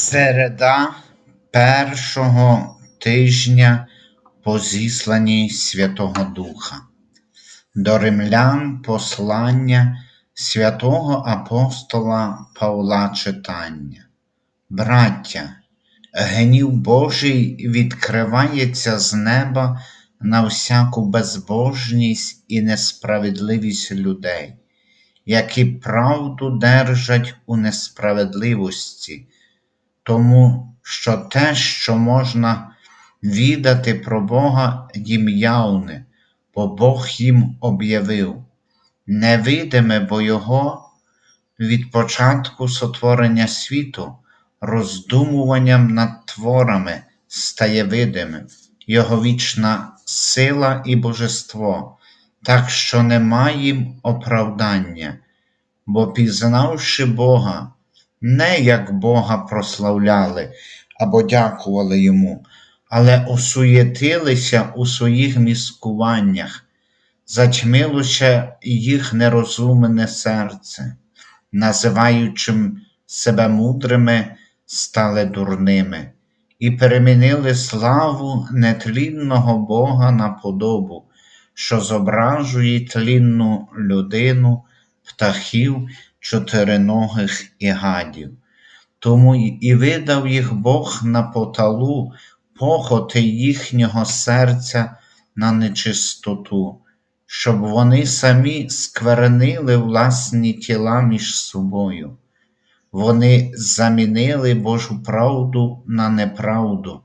Середа першого тижня по зісланні Святого Духа. До римлян послання святого апостола Павла читання. Браття, гнів Божий відкривається з неба на всяку безбожність і несправедливість людей, які правду держать у несправедливості тому що те, що можна відати про Бога, їм явне, бо Бог їм об'явив. Невидиме, бо Його від початку сотворення світу, роздумуванням над творами стає видимим, Його вічна сила і божество, так що нема їм оправдання, бо пізнавши Бога, не як Бога прославляли або дякували йому, але осуєтилися у своїх міскуваннях, затьмилося їх нерозумне серце, називаючим себе мудрими, стали дурними, і перемінили славу нетлінного Бога на подобу, що зображує тлінну людину, птахів чотириногих і гадів. Тому і видав їх Бог на поталу похоти їхнього серця на нечистоту, щоб вони самі сквернили власні тіла між собою. Вони замінили Божу правду на неправду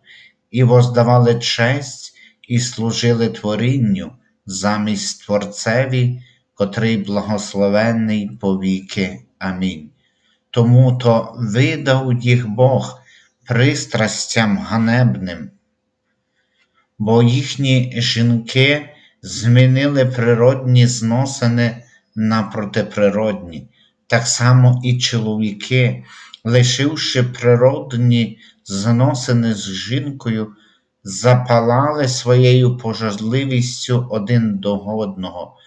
і воздавали честь і служили творінню замість Творцеві котрий благословенний повіки. Амінь. Тому то видав їх Бог пристрастям ганебним, бо їхні жінки змінили природні зносини на протиприродні, так само і чоловіки, лишивши природні зносини з жінкою, запалали своєю пожадливістю один до одного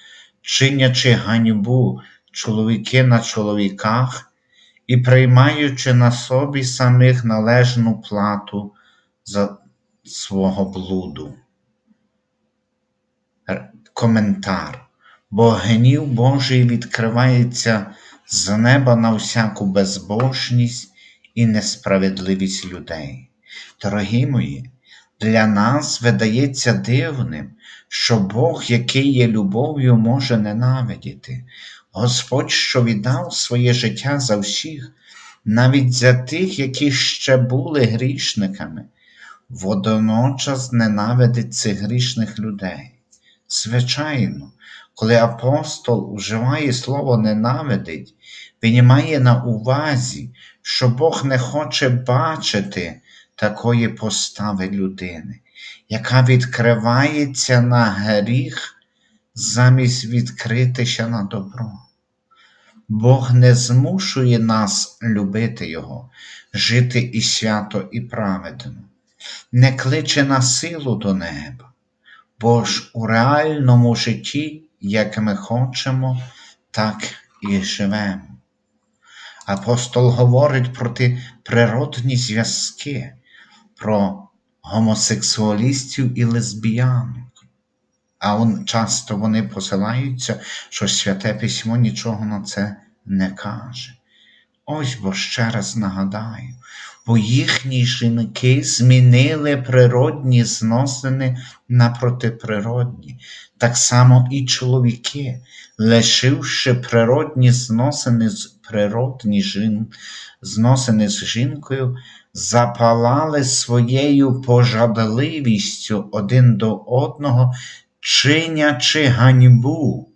чинячи ганьбу чоловіки на чоловіках і приймаючи на собі самих належну плату за свого блуду. Коментар. Бо гнів Божий відкривається з неба на всяку безбожність і несправедливість людей. Дорогі мої, для нас видається дивним, що Бог, який є любов'ю, може ненавидіти. Господь, що віддав своє життя за всіх, навіть за тих, які ще були грішниками, водночас ненавидить цих грішних людей. Звичайно, коли апостол вживає слово ненавидить, він має на увазі, що Бог не хоче бачити такої постави людини, яка відкривається на гріх замість відкритися на добро. Бог не змушує нас любити Його, жити і свято, і праведно, не кличе на силу до неба, бо ж у реальному житті, як ми хочемо, так і живемо. Апостол говорить про ті природні зв'язки, про гомосексуалістів і лесбіянок. А он, часто вони посилаються, що Святе Письмо нічого на це не каже. Ось бо ще раз нагадаю, бо їхні жінки змінили природні зносини на протиприродні, так само і чоловіки, лишивши природні зносини з природні жін, зносини з жінкою, запалали своєю пожадливістю один до одного, чинячи ганьбу.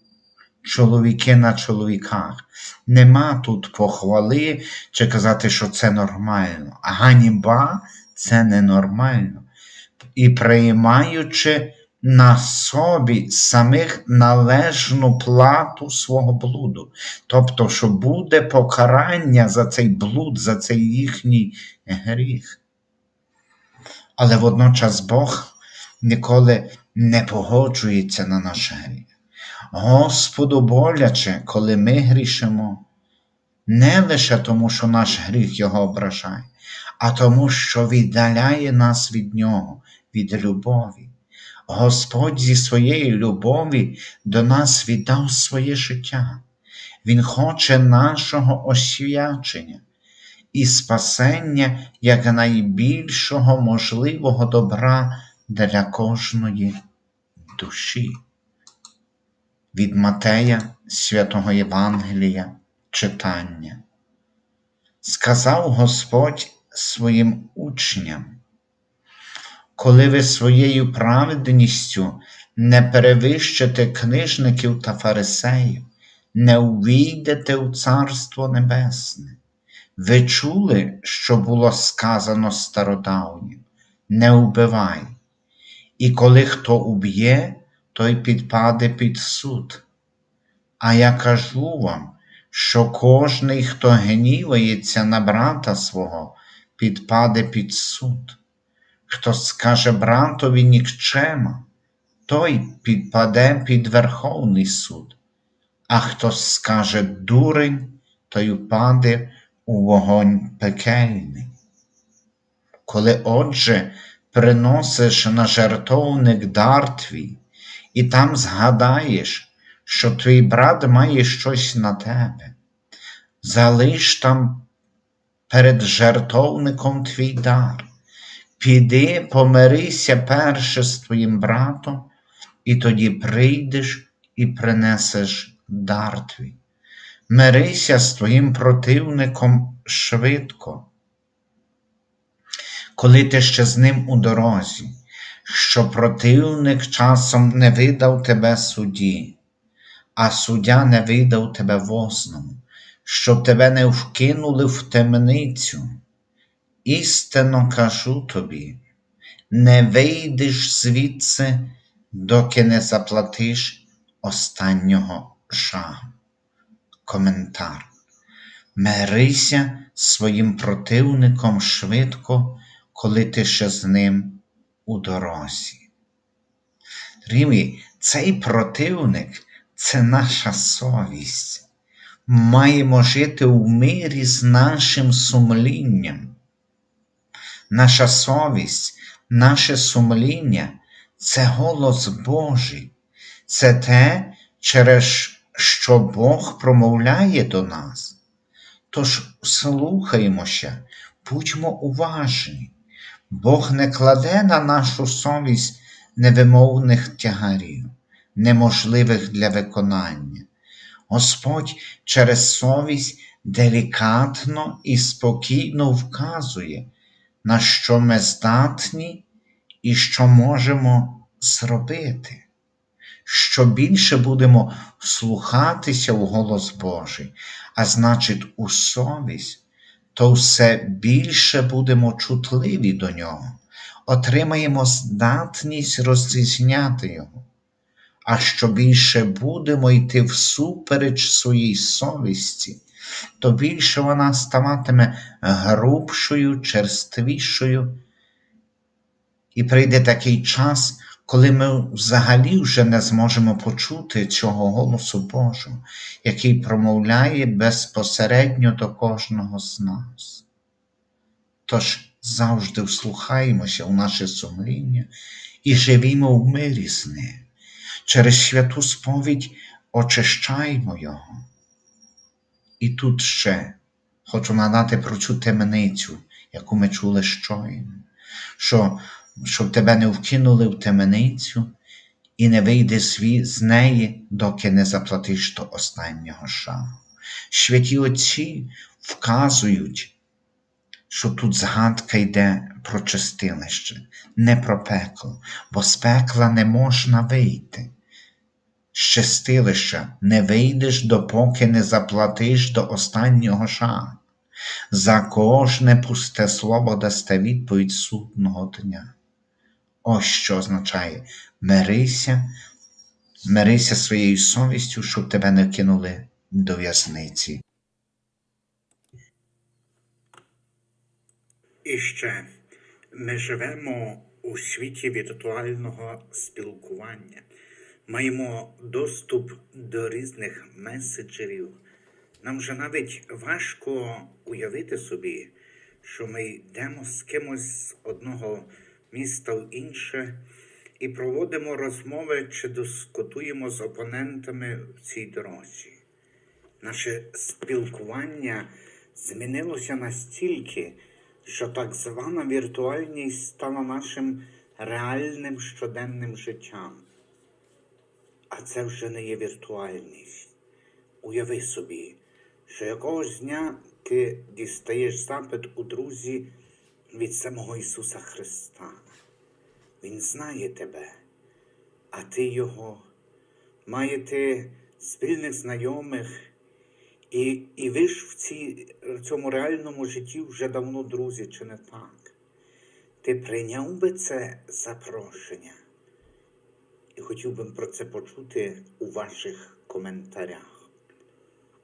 Чоловіки на чоловіках. Нема тут похвали чи казати, що це нормально, а ганьба це ненормально. І приймаючи на собі самих належну плату свого блуду. Тобто, що буде покарання за цей блуд, за цей їхній гріх. Але водночас Бог ніколи не погоджується на наш гріх. Господу боляче, коли ми грішимо, не лише тому, що наш гріх Його ображає, а тому, що віддаляє нас від Нього, від любові. Господь зі своєї любові до нас віддав своє життя. Він хоче нашого освячення і спасення як найбільшого можливого добра для кожної душі. Від Матея Святого Євангелія читання. Сказав Господь своїм учням, коли ви своєю праведністю не перевищите книжників та фарисеїв, не увійдете у Царство Небесне. Ви чули, що було сказано стародавнім, не вбивай, і коли хто уб'є, той підпаде під суд. А я кажу вам, що кожний, хто гнівається на брата свого, підпаде під суд. Хто скаже братові нікчема, той підпаде під Верховний суд, а хто скаже дурень, той упаде у вогонь пекельний. Коли, отже, приносиш на жертовник дар твій, і там згадаєш, що твій брат має щось на тебе, залиш там перед жертовником твій дар, піди, помирися перше з твоїм братом, і тоді прийдеш і принесеш дар твій. Мирися з твоїм противником швидко, коли ти ще з ним у дорозі, що противник часом не видав тебе судді, а суддя не видав тебе возному, щоб тебе не вкинули в темницю. Істинно кажу тобі, не вийдеш звідси, доки не заплатиш останнього шагу. Коментар. Мирися своїм противником швидко, коли ти ще з ним у дорозі. Рівні, цей противник це наша совість. Маємо жити в мирі з нашим сумлінням. Наша совість, наше сумління це голос Божий, це те, через що Бог промовляє до нас. Тож слухаємося, будьмо уважні. Бог не кладе на нашу совість невимовних тягарів, неможливих для виконання. Господь через совість делікатно і спокійно вказує, на що ми здатні і що можемо зробити. Що більше будемо слухатися в голос Божий, а значить, у совість, то все більше будемо чутливі до нього, отримаємо здатність розрізняти Його. А що більше будемо йти всупереч своїй совісті, то більше вона ставатиме грубшою, черствішою. І прийде такий час, коли ми взагалі вже не зможемо почути цього голосу Божого, який промовляє безпосередньо до кожного з нас. Тож завжди вслухаємося у наше сумління і живімо в мирі з ним. Через святу сповідь очищаємо Його. І тут ще хочу надати про цю темницю, яку ми чули щойно, що щоб тебе не вкинули в темницю і не вийди з неї, доки не заплатиш до останнього шагу. Святі Отці вказують, що тут згадка йде про чистилище, не про пекло, бо з пекла не можна вийти. З чистилища не вийдеш, допоки не заплатиш до останнього шагу. За кожне пусте слово дасте відповідь судного дня. Ось що означає мирися, мирися своєю совістю, щоб тебе не кинули до в'язниці. І ще ми живемо у світі віртуального спілкування, маємо доступ до різних меседжерів. Нам вже навіть важко уявити собі, що ми йдемо з кимось з одного міста в інше і проводимо розмови чи дискутуємо з опонентами в цій дорозі. Наше спілкування змінилося настільки, що так звана віртуальність стала нашим реальним щоденним життям. А це вже не є віртуальність. Уяви собі, що якогось дня ти дістаєш запит у друзі від самого Ісуса Христа. Він знає тебе, а ти Його. Маєте спільних знайомих, і, і ви ж в, цій, в цьому реальному житті вже давно друзі, чи не так? Ти прийняв би це запрошення? Хотів би про це почути у ваших коментарях.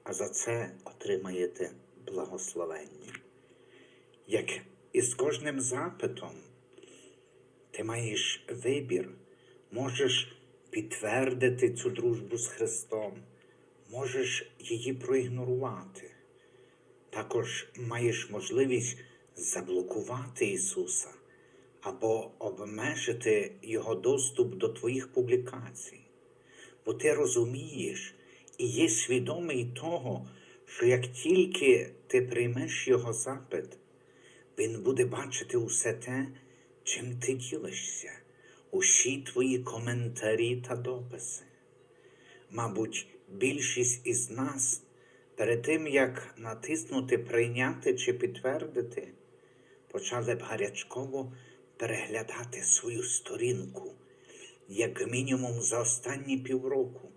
А за це отримаєте благословення. Як і з кожним запитом, ти маєш вибір, можеш підтвердити цю дружбу з Христом, можеш її проігнорувати. Також маєш можливість заблокувати Ісуса або обмежити Його доступ до твоїх публікацій. Бо ти розумієш і є свідомий того, що як тільки ти приймеш Його запит, Він буде бачити усе те, чим ти ділишся, усі твої коментарі та дописи. Мабуть, більшість із нас перед тим, як натиснути прийняти чи підтвердити, почали б гарячково переглядати свою сторінку, як мінімум за останні півроку,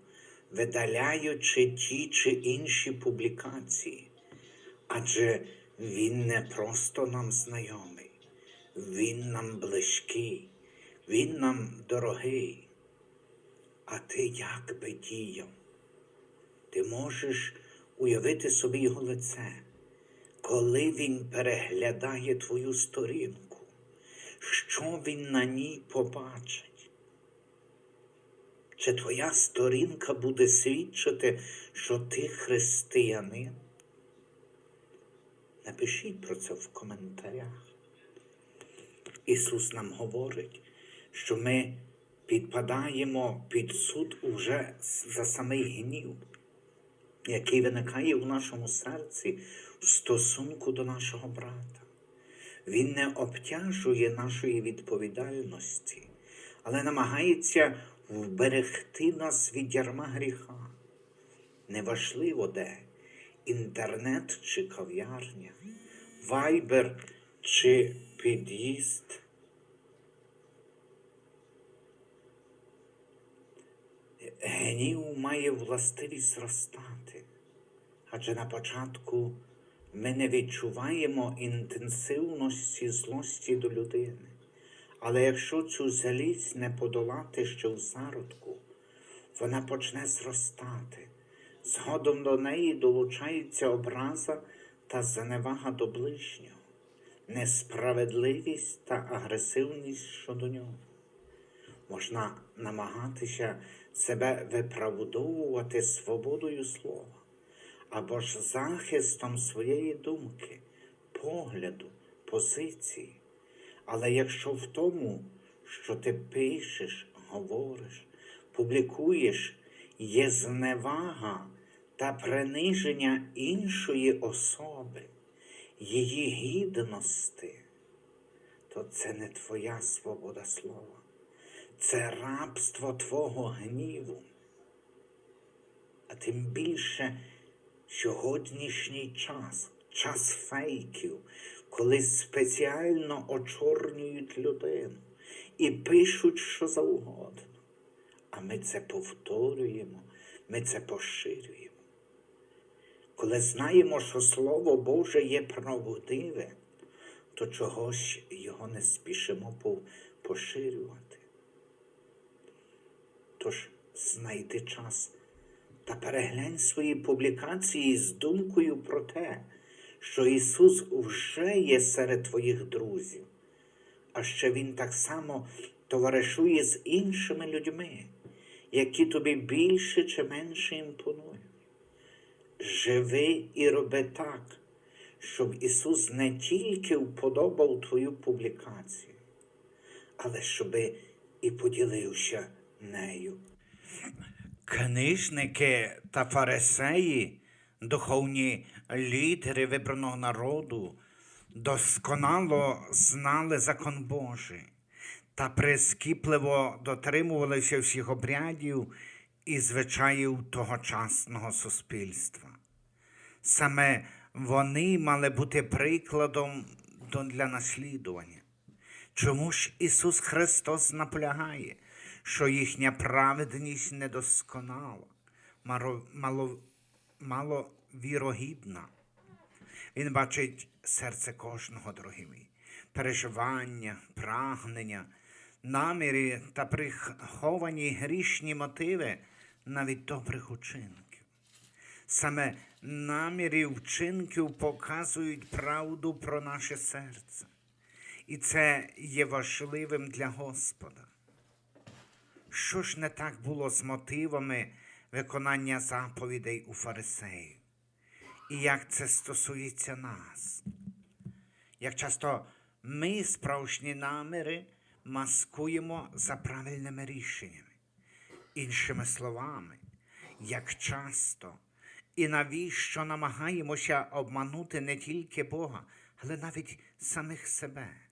видаляючи ті чи інші публікації. Адже він не просто нам знайомий, він нам близький, він нам дорогий. А ти як би діяв? Ти можеш уявити собі його лице, коли він переглядає твою сторінку, що він на ній побачить? Чи твоя сторінка буде свідчити, що ти християнин? Напишіть про це в коментарях. Ісус нам говорить, що ми підпадаємо під суд уже за самий гнів, який виникає у нашому серці в стосунку до нашого брата. Він не обтяжує нашої відповідальності, але намагається вберегти нас від ярма гріха. Неважливо де інтернет чи кав'ярня, вайбер чи під'їзд. Гнів має властивість зростати, адже на початку ми не відчуваємо інтенсивності злості до людини. Але якщо цю злість не подолати ще в зародку, вона почне зростати. Згодом до неї долучається образа та заневага до ближнього, несправедливість та агресивність щодо нього. Можна намагатися себе виправдовувати свободою слова або ж захистом своєї думки, погляду, позиції. Але якщо в тому, що ти пишеш, говориш, публікуєш, є зневага та приниження іншої особи, її гідності, то це не твоя свобода слова, це рабство твого гніву. А тим більше сьогоднішній час, час фейків, коли спеціально очорнюють людину і пишуть що завгодно. А ми це повторюємо, ми це поширюємо. Коли знаємо, що Слово Боже є правдиве, то чогось його не спішимо поширювати. Тож знайди час та переглянь свої публікації з думкою про те, що Ісус вже є серед твоїх друзів, а ще Він так само товаришує з іншими людьми, які тобі більше чи менше імпонують. Живи і роби так, щоб Ісус не тільки вподобав твою публікацію, але щоби і поділився нею. Книжники та фарисеї, духовні лідери вибраного народу, досконало знали закон Божий та прискіпливо дотримувалися всіх обрядів і звичаїв тогочасного суспільства. Саме вони мали бути прикладом для наслідування. Чому ж Ісус Христос наполягає, що їхня праведність недосконала, маро- мало, маловірогідна? Він бачить серце кожного, дорогі мої, переживання, прагнення, наміри та приховані грішні мотиви навіть добрих учинків. Саме наміри вчинків показують правду про наше серце. І це є важливим для Господа. Що ж не так було з мотивами виконання заповідей у фарисеїв? І як це стосується нас? Як часто ми справжні наміри маскуємо за правильними рішеннями? Іншими словами, як часто і навіщо намагаємося обманути не тільки Бога, але навіть самих себе.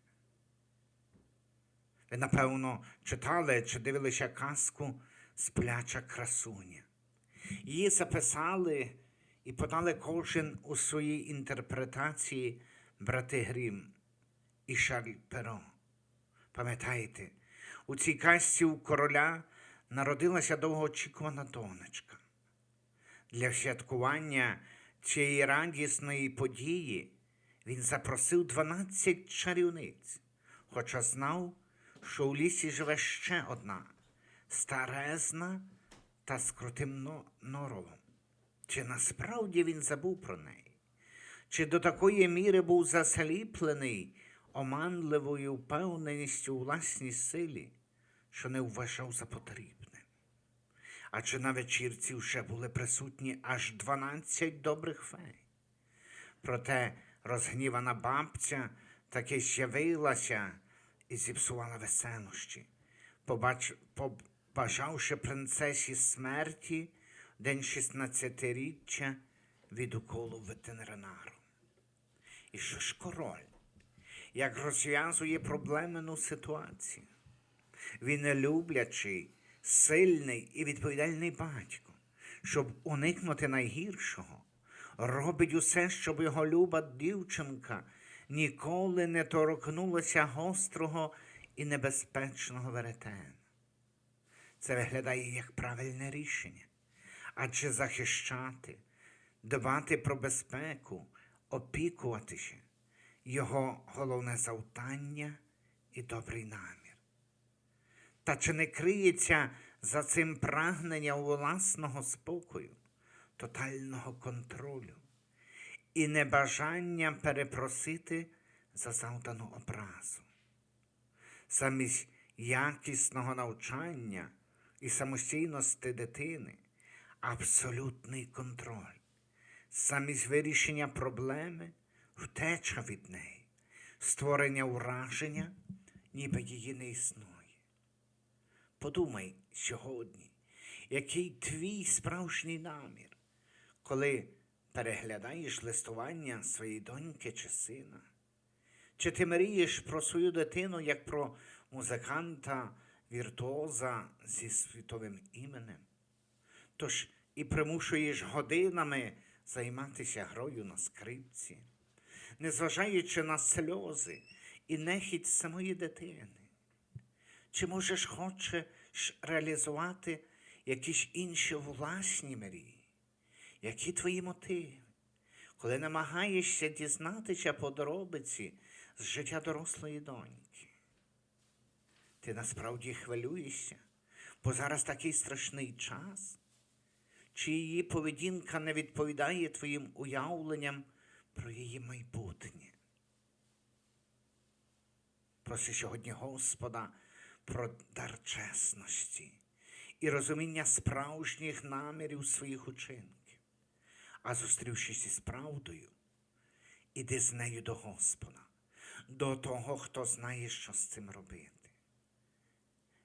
Ви, напевно, читали чи дивилися казку Спляча красуня. Її записали і подали кожен у своїй інтерпретації брати Грім і Шарль Перо. Пам'ятаєте, у цій казці у короля народилася довгоочікувана донечка. Для святкування цієї радісної події він запросив 12 чарівниць, хоча знав, що у лісі живе ще одна старезна та з крутим норовом. Чи насправді він забув про неї? Чи до такої міри був засліплений оманливою впевненістю у власній силі, що не вважав за потрібне? А чи на вечірці вже були присутні аж 12 добрих фей? Проте розгнівана бабця таки з'явилася і зіпсувала веселощі, побач... побажавши принцесі смерті день 16-річчя від уколу ветеринару. І що ж король, як розв'язує проблемену ситуацію? Він люблячий, сильний і відповідальний батько, щоб уникнути найгіршого, робить усе, щоб його люба дівчинка ніколи не торкнулася гострого і небезпечного веретена. Це виглядає як правильне рішення, адже захищати, дбати про безпеку, опікуватися його головне завдання і добрий намір. Та чи не криється за цим прагнення власного спокою, тотального контролю і небажання перепросити за завдану образу? Замість якісного навчання і самостійності дитини абсолютний контроль, замість вирішення проблеми втеча від неї, створення враження, ніби її не існує. Подумай сьогодні, який твій справжній намір, коли переглядаєш листування своєї доньки чи сина? Чи ти мрієш про свою дитину як про музиканта, віртуоза зі світовим іменем? Тож і примушуєш годинами займатися грою на скрипці, незважаючи на сльози і нехідь самої дитини. Чи можеш хочеш реалізувати якісь інші власні мрії? Які твої мотиви? Коли намагаєшся дізнатися подробиці з життя дорослої доньки? Ти насправді хвилюєшся, бо зараз такий страшний час? Чи її поведінка не відповідає твоїм уявленням про її майбутнє? Проси сьогодні Господа про дар чесності і розуміння справжніх намірів своїх учинків, а зустрівшись із правдою іди з нею до Господа, до того, хто знає, що з цим робити.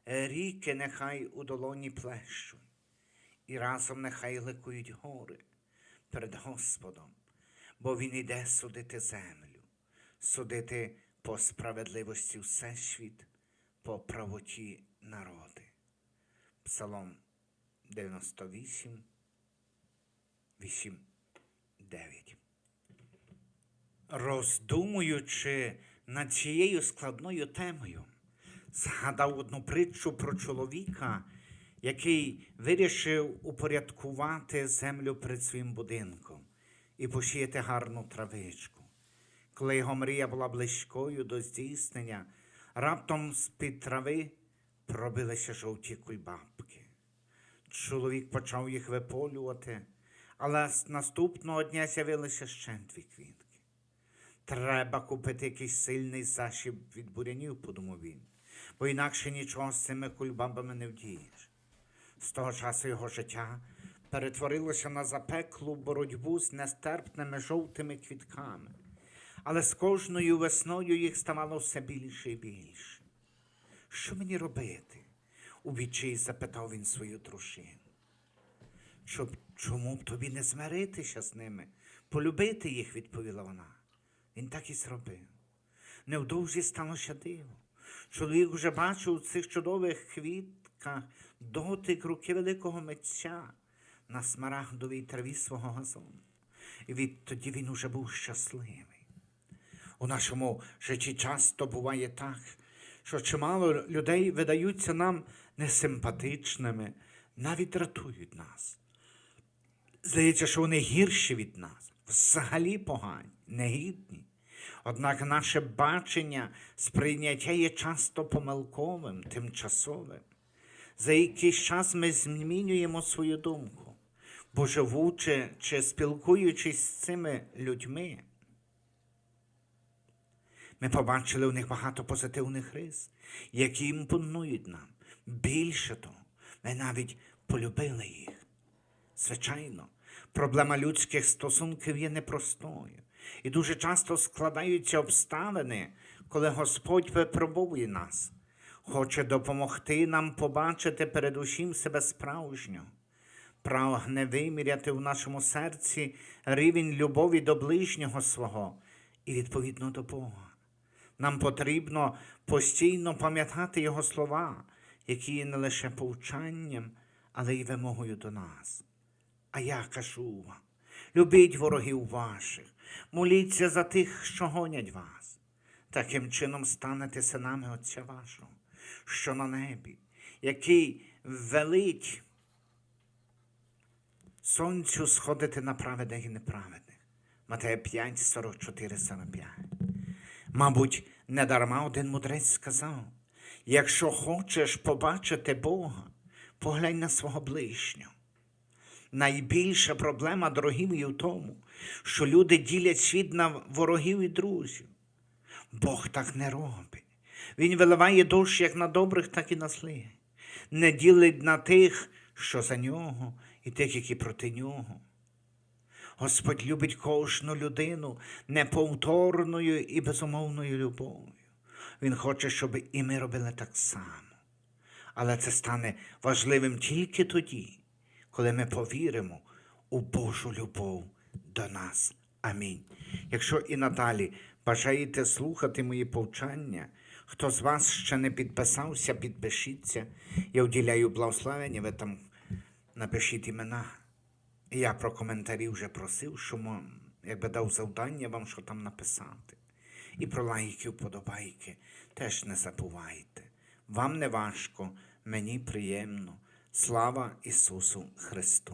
Ріки нехай у долоні плещуть, і разом нехай ликують гори перед Господом, бо Він іде судити землю, судити по справедливості всесвіт, по правоті народи. Псалом 98, 8, 9. Роздумуючи над цією складною темою, згадав одну притчу про чоловіка, який вирішив упорядкувати землю перед своїм будинком і посіяти гарну травичку. Коли його мрія була близькою до здійснення, раптом з-під трави пробилися жовті кульбабки. Чоловік почав їх виполювати, але наступного дня з'явилися ще дві квітки. Треба купити якийсь сильний засіб від бурянів, подумав він, бо інакше нічого з цими кульбабами не вдієш. З того часу його життя перетворилося на запеклу боротьбу з нестерпними жовтими квітками, але з кожною весною їх ставало все більше і більше. Що мені робити? у відчаї запитав він свою дружину. Щоб чому б тобі не змиритися з ними, полюбити їх, відповіла вона. Він так і зробив. Невдовзі сталося диво. Чоловік вже бачив у цих чудових квітках дотик руки великого митця на смарагдовій траві свого газону. І відтоді він уже був щасливий. У нашому житті часто буває так, що чимало людей видаються нам несимпатичними, навіть дратують нас. Здається, що вони гірші від нас, взагалі погані, негідні. Однак наше бачення, сприйняття є часто помилковим, тимчасовим. За якийсь час ми змінюємо свою думку, бо живучи чи спілкуючись з цими людьми, ми побачили у них багато позитивних рис, які імпонують нам. Більше того, ми навіть полюбили їх. Звичайно, проблема людських стосунків є непростою, і дуже часто складаються обставини, коли Господь випробовує нас, хоче допомогти нам побачити передусім себе справжнього, прагне виміряти в нашому серці рівень любові до ближнього свого і відповідно до Бога. Нам потрібно постійно пам'ятати Його слова, які є не лише повчанням, але й вимогою до нас. А я кажу вам, любіть ворогів ваших, моліться за тих, що гонять вас. Таким чином станете синами Отця вашого, що на небі, який велить сонцю сходити на праведних і неправедних. Матея 5, 44, 45. Мабуть, недарма один мудрець сказав: якщо хочеш побачити Бога, поглянь на свого ближнього. Найбільша проблема, дорогі мої, в тому, що люди ділять світ на ворогів і друзів. Бог так не робить. Він виливає дощ як на добрих, так і на злих. Не ділить на тих, що за нього, і тих, які проти нього. Господь любить кожну людину неповторною і безумовною любов'ю. Він хоче, щоб і ми робили так само. Але це стане важливим тільки тоді, коли ми повіримо у Божу любов до нас. Амінь. Якщо і надалі бажаєте слухати мої повчання, хто з вас ще не підписався, підпишіться. Я вділяю благословення, ви там напишіть імена. Я про коментарі вже просив, що якби дав завдання вам, що там написати. І про лайки, вподобайки теж не забувайте. Вам не важко, мені приємно. Слава Ісусу Христу!